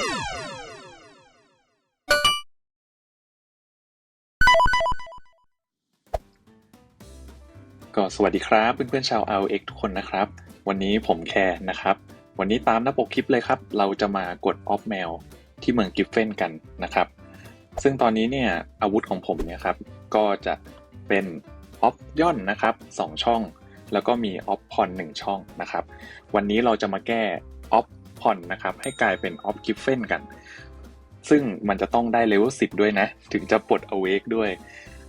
ก็สวัสดีครับเพื่อนๆชาว RX ทุกคนนะครับ วันนี้ผมแคร์นะครับ วันนี้ตามหน้าปกคลิปเลยครับ เราจะมากดออฟแมวที่เมืองกิฟเฟนกันนะครับ ซึ่งตอนนี้เนี่ยอาวุธของผมเนี่ยครับก็จะเป็นออฟย่อนนะครับสองช่อง แล้วก็มีออฟพอนหนึ่งช่องนะครับ วันนี้เราจะมาแก้ พอนนะครับให้กลายเป็นออฟกิฟเฟนกัน ซึ่งมันจะต้องได้เลเวล10 ด้วยนะ ถึงจะปลดอเวกด้วย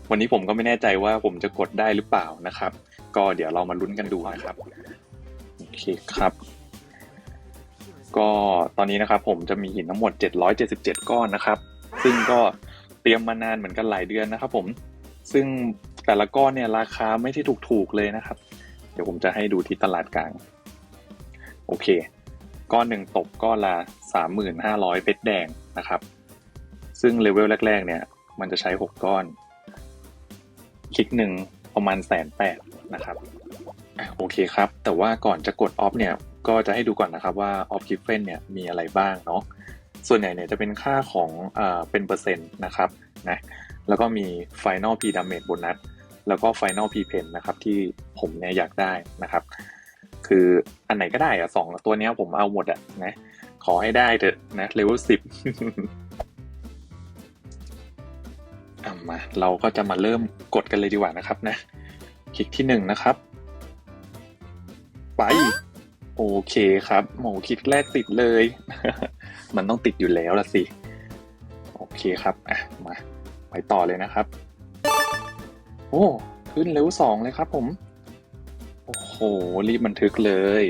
วันนี้ผมก็ไม่แน่ใจว่าผมจะกดได้หรือเปล่านะครับ ก็เดี๋ยวเรามาลุ้นกันดูนะครับโอเคครับ ก็ตอนนี้นะครับผมจะมีหินทั้งหมด 777 ก้อนนะครับ ซึ่งก็เตรียมมานานเหมือนกันหลายเดือนนะครับผมซึ่งแต่ละก้อนเนี่ยราคาไม่ที่ถูกๆเลยนะครับ เดี๋ยวผมจะให้ดูที่ตลาดกลาง โอเค ก้อนหนึ่งตกก้อนละ 3,500 เพชรแดงนะครับ ซึ่งเลเวลแรก ๆ เนี่ย มันจะใช้ 6 ก้อน คลิกหนึ่งประมาณแสนแปดนะครับโอเคครับ แต่ว่าก่อนจะกดออฟเนี่ย ก็จะให้ดูก่อนนะครับว่าออฟกิฟเฟนเนี่ยมีอะไรบ้างเนาะส่วนใหญ่เนี่ยจะเป็นค่าของเอ่อเป็นเปอร์เซ็นต์นะครับนะแล้วก็มี Final P Damage Bonus แล้วก็ Final P Pen นะครับที่ผมเนี่ยอยากได้นะครับ คืออันไหนก็ได้อะสองตัวเนี้ยผมเอาหมดอะนะ ขอให้ได้เถอะนะเลเวลสิบอะมาเราก็จะมาเริ่มกดกันเลยดีกว่านะครับนะ คลิกที่หนึ่งนะครับ ไป โอเคครับโหคลิกแรกติดเลย มันต้องติดอยู่แล้วละสิ โอเคครับอะมา ไปต่อเลยนะครับ โอ้ ขึ้นเร็วลสองเลยครับผม หรีบบันทึกเลย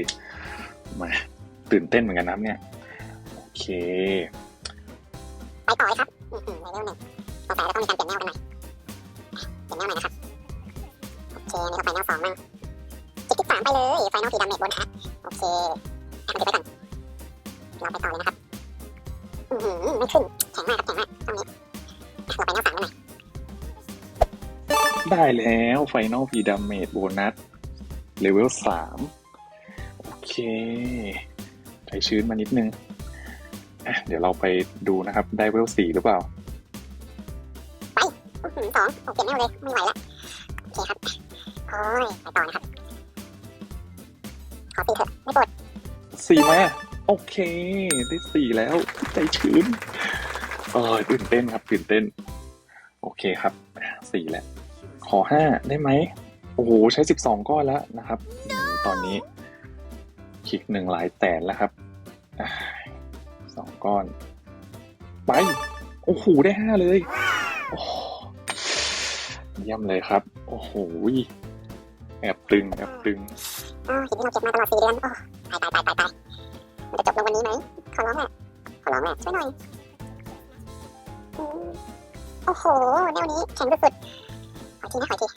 มาตื่นเต้นเหมือนกันนะครับเนี่ย โอเค ไปต่อเลยครับอือหือเลเวลหนึ่งสงสัยจะต้องมีการเปลี่ยนแนวกันหน่อยเปลี่ยนแนวใหม่นะครับ โอเคนี่เราไปแนวสองมั่งจิกที่สามไปเลยไฟนอลพีดาเมจบนฮะโอเคอะมันติดไว้ก่อนเราไปต่อเลยนะครับอือหือไม่ขึ้นแข็งมากครับแข็งมากตรงนี้อะเราไปแนวสามกันหน่อยได้แล้ว Final P Damage Bonus เลเวลสามโอเค ใจชื้นมานิดนึงอะเดี๋ยวเราไปดูนะครับ ได้เลเวลสี่หรือเปล่าอือหือสองโอเคแนวเลย ไม่ไหวละโอเคครับ โอ้ย ไปต่อนะครับ ขอตีเถอะ ไม่ปวดสี่มาโอเค ได้สี่แล้ว ใจชื้น เออตื่นเต้นครับ ตื่นเต้น โอเคครับอะสี่แล้ว ขอห้าได้ไหมโอ้โห ใช้สิบสองก้อนแล้วนะครับ ตอนนี้คลิกหนึ่งหลายแสนแล้วครับสองก้อน ไป โอ้โห ได้ห้าเลยโอ้โหเยี่ยมเลยครับ โอ้โห แอบตึงแอบตึงอ้าวหินที่เราเก็บมาตลอดสี่เดือนโอ้ตายตายตายตายมันจะจบลงวันนี้ไหม ขอร้องแหละขอร้องแหละช่วยหน่อย โอ้โห แนวนี้แข็งสุดๆขอทีนะขอที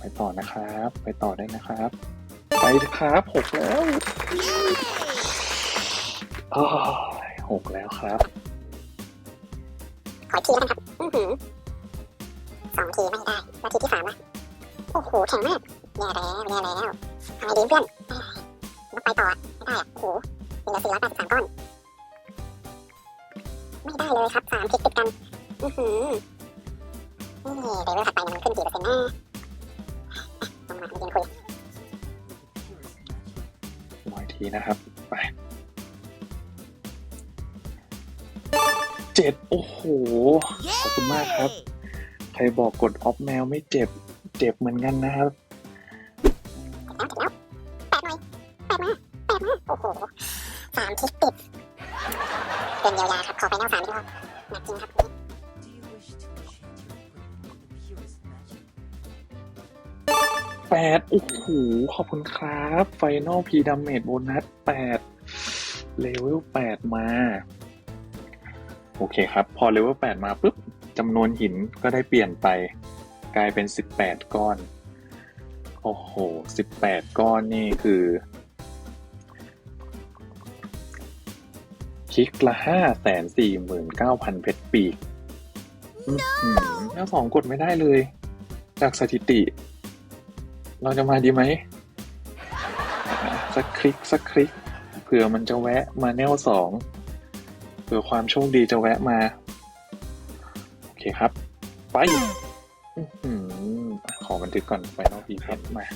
ไปต่อนะครับ ไปต่อได้นะครับ ไปเถอะครับหกแล้วโอ้ยหกแล้วครับ ขออีกทีแล้วกันครับ อือหือสองทีไม่ได้แล้วทีที่สามละโอ้โหแข็งมากแย่แล้วแย่แล้วทำไงดีเพื่อนเอ้ยต้องไปต่ออะไม่ได้อะโอ้โหเหลือสี่ร้อยแปดสิบสามก้อน ไม่ได้เลยครับสามคลิกติดกัน อือหือนี่เลเวลถัดไปเนี่ยมันขึ้นกี่เปอร์เซ็นต์แน่อะ ลงมามายืนคุยร้อยทีนะครับ ไปเจ็ดโอ้โห ขอบคุณมากครับ ใครบอกกดออฟแมวไม่เจ็บ เจ็บเหมือนกันนะครับแล้วถึงแล้วแปดหน่อยแปดมาแปดมาโอ้โหสามคลิกติดเป็นเยียวยาครับ ขอไปแนวสามที่พอหนักจริงครับ แปดโอ้โห ขอบคุณครับ ไฟนอลพีดัมเมจโบนัสแปดเลเวลแปดมา โอเคครับ พอเลเวลแปดมาปุ๊บจำนวนหินก็ได้เปลี่ยนไป กลายเป็นสิบแปดก้อน โอ้โหสิบแปดก้อนนี่คือคลิกละห้าแสนสี่หมื่นเก้าพันเพชรปีกอื้อหือแล้วสองกดไม่ได้เลย จากสถิติ เราจะมาดีไหมสักคลิกสักคลิกเผื่อมันจะแวะมาแนวสองเผื่อความโชคดีจะแวะมา โอเคครับ ไปอขอบันทึกก่อนไฟนอลพีครับมา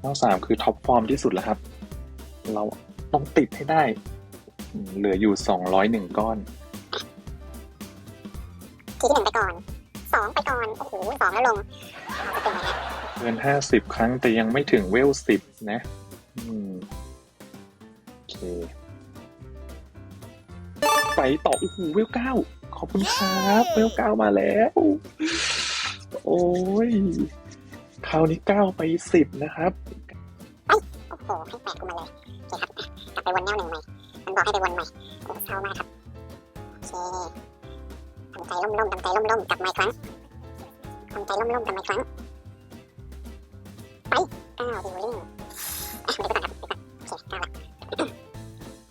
แนวสามคือท็อปฟอร์มที่สุดแล้วครับ เราต้องติดให้ได้ เหลืออยู่สองร้อยหนึ่งก้อน ที่หนึ่งไปก่อน องไปก่อนโอ้โหสองแล้วลงจะเป็นไงฮะเกินห้าสิบครั้งแต่ยังไม่ถึงเวลสิบนะ อืมโอเค ไปต่อโอ้โหเวลเก้าขอบคุณครับเวลเก้ามาแล้ว โอ้ยคราวนี้เก้าไปสิบนะครับโอ้โหให้แปดกูมาเลยโอเคครับอะกลับไปวนแนวหนึ่งใหม่มันบอกให้ไปวนใหม่โอ้เศร้ามากครับโอเค ทำใจล่มๆทำใจล่มๆกลับมาอีกครั้งทำใจล่มๆกลับมาอีกครั้ง ไป อ้าวดิวลิ่งอะเดี๋ยวก่อนครับเดี๋ยวก่อนโอเคเก้าละ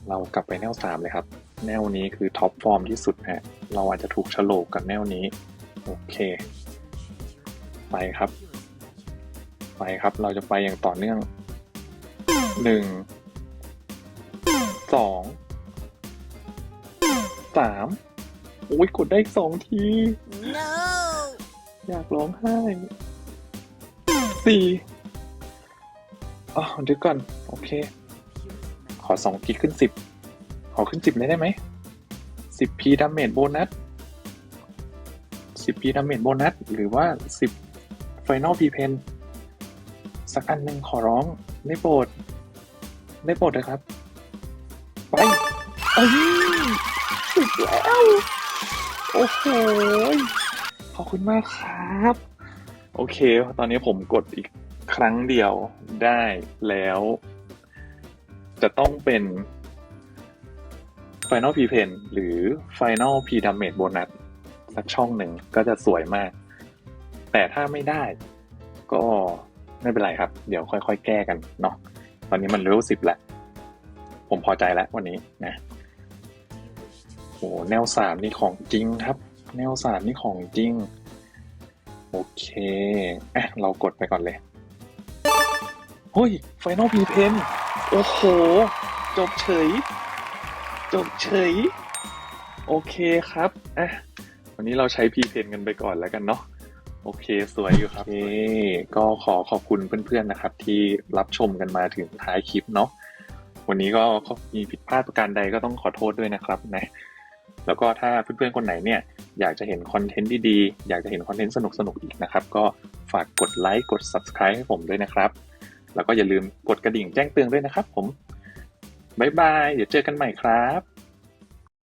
เรากลับไปแนวสามเลยครับ แนวนี้คือท็อปฟอร์มที่สุดฮะ เราอาจจะถูกโฉลกกับแนวนี้ โอเค ไปครับ ไปครับ เราจะไปอย่างต่อเนื่อง หนึ่ง สอง สาม โอ้ยกดได้สองที No! อยากร้องไห้สี่อ๋อเดี๋ยวก่อน โอเค ขอสองทีขึ้นสิบขอขึ้นสิบเลยได้ไหมสิบพีดาเมจโบนัสสิบพีดาเมจโบนัส หรือว่าสิบไฟนอลพีเพนสักอันหนึ่งขอร้องได้โปรดได้โปรดเลยครับ ไปเอ้ยสิบแล้ว โอ้โหขอบคุณมากครับ โอเค ตอนนี้ผมกดอีกครั้งเดียวได้แล้ว จะต้องเป็น Final P Pen หรือ Final P Damage Bonus สักช่องหนึ่งก็จะสวยมาก แต่ถ้าไม่ได้ ก็ไม่เป็นไรครับ เดี๋ยวค่อยๆ แก้กันเนาะตอนนี้มันเลเวลสิบแล้ว ผมพอใจแล้ววันนี้นะ โอ้แนวสามนี่ของจริงครับ แนวสามนี่ของจริง โอเคอะเรากดไปก่อนเลยเฮ้ย Final P Pen โอ้โห จบเฉย จบเฉย โอเคครับอะวันนี้เราใช้ P Pen กันไปก่อนแล้วกันเนาะโอเค สวยอยู่ครับโอเคก็ขอขอบคุณเพื่อนๆนะครับ ที่รับชมกันมาถึงท้ายคลิปเนาะวันนี้ก็มีผิดพลาดประการใดก็ต้องขอโทษด้วยนะครับนะ แล้วก็ถ้าเพื่อนๆคนไหนเนี่ยอยากจะเห็นคอนเทนต์ดีๆ อยากจะเห็นคอนเทนต์สนุกๆอีกนะครับ ก็ฝากกดไลค์กด Subscribe ให้ผมด้วยนะครับ แล้วก็อย่าลืมกดกระดิ่งแจ้งเตือนด้วยนะครับผม บ๊ายบาย เดี๋ยวเจอกันใหม่ครับ